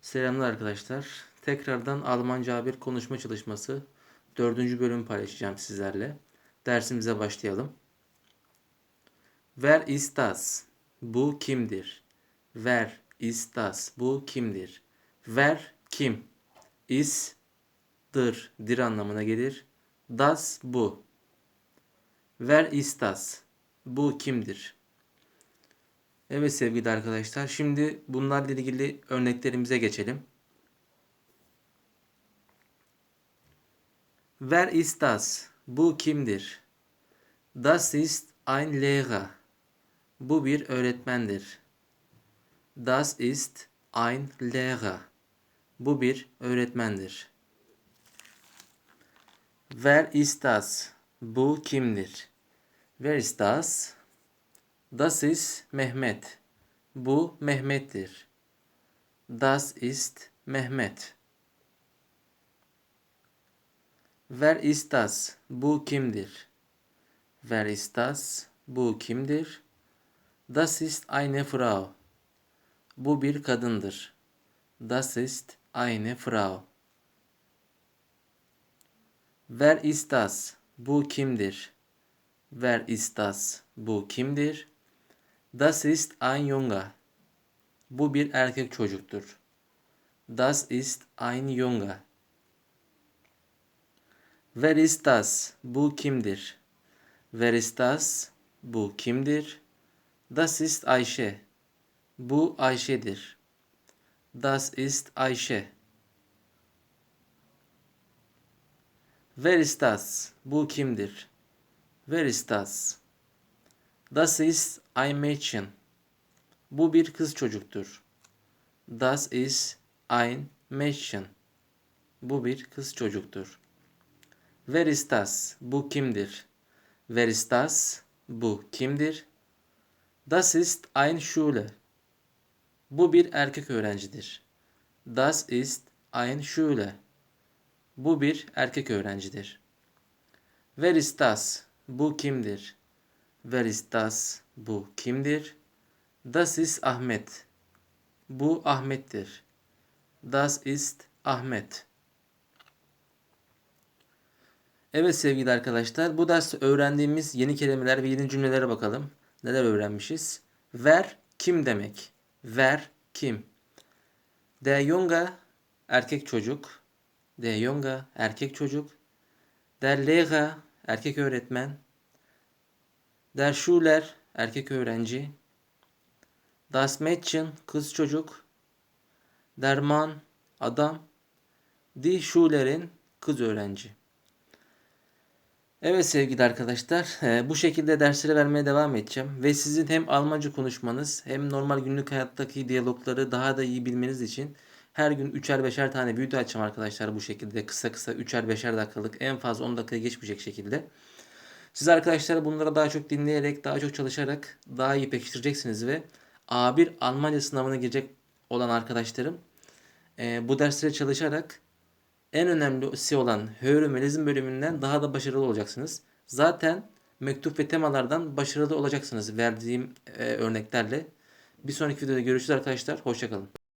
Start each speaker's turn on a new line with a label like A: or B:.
A: Selamlar arkadaşlar. Tekrardan Almanca bir konuşma çalışması 4. bölümü paylaşacağım sizlerle. Dersimize başlayalım. Wer ist das? Bu kimdir? Wer ist das? Bu kimdir? Wer kim? Is dır, dir anlamına gelir. Das bu. Wer ist das? Bu kimdir? Evet sevgili arkadaşlar. Şimdi bunlarla ilgili örneklerimize geçelim. Wer ist das? Bu kimdir? Das ist ein Lehrer. Bu bir öğretmendir. Das ist ein Lehrer. Bu bir öğretmendir. Wer ist das? Bu kimdir? Wer ist das? Das ist Mehmet. Bu Mehmet'tir. Das ist Mehmet. Wer ist das? Bu kimdir? Wer ist das? Bu kimdir? Das ist eine Frau. Bu bir kadındır. Das ist eine Frau. Wer ist das? Bu kimdir? Wer ist das? Bu kimdir? Das ist ein Junge. Bu bir erkek çocuktur. Das ist ein Junge. Wer ist das? Bu kimdir? Wer ist das? Bu kimdir? Das ist Ayşe. Bu Ayşe'dir. Das ist Ayşe. Wer ist das? Bu kimdir? Wer ist das? Das ist ein Mädchen. Bu bir kız çocuktur. Das ist ein Mädchen. Bu bir kız çocuktur. Wer ist das? Bu kimdir? Wer ist das? Bu kimdir? Das ist ein Schule. Bu bir erkek öğrencidir. Das ist ein Schule. Bu bir erkek öğrencidir. Wer ist das? Bu kimdir? Wer ist das? Bu kimdir? Das ist Ahmet. Bu Ahmet'tir. Das ist Ahmet. Evet sevgili arkadaşlar, bu ders öğrendiğimiz yeni kelimeler ve yeni cümlelere bakalım. Neler öğrenmişiz? Ver kim demek? Ver kim? Der Junge erkek çocuk. Der Junge erkek çocuk. Der Lehrer erkek öğretmen. Der Schüler erkek öğrenci. Das Mädchen kız çocuk. Der Mann adam. Die Schülerin kız öğrenci. Evet sevgili arkadaşlar, e, bu şekilde dersleri vermeye devam edeceğim ve sizin hem Almanca konuşmanız hem normal günlük hayattaki diyalogları daha da iyi bilmeniz için her gün 3'er 5'er tane video açacağım arkadaşlar bu şekilde kısa kısa 3'er 5'er dakikalık en fazla 10 dakikaya geçmeyecek şekilde. Siz arkadaşlar bunlara daha çok dinleyerek, daha çok çalışarak daha iyi pekiştireceksiniz ve A1 Almanca sınavına girecek olan arkadaşlarım e, bu derslere çalışarak en önemlisi olan Hörümelizm bölümünden daha da başarılı olacaksınız. Zaten mektup ve temalardan başarılı olacaksınız verdiğim e, örneklerle. Bir sonraki videoda görüşürüz arkadaşlar. Hoşçakalın.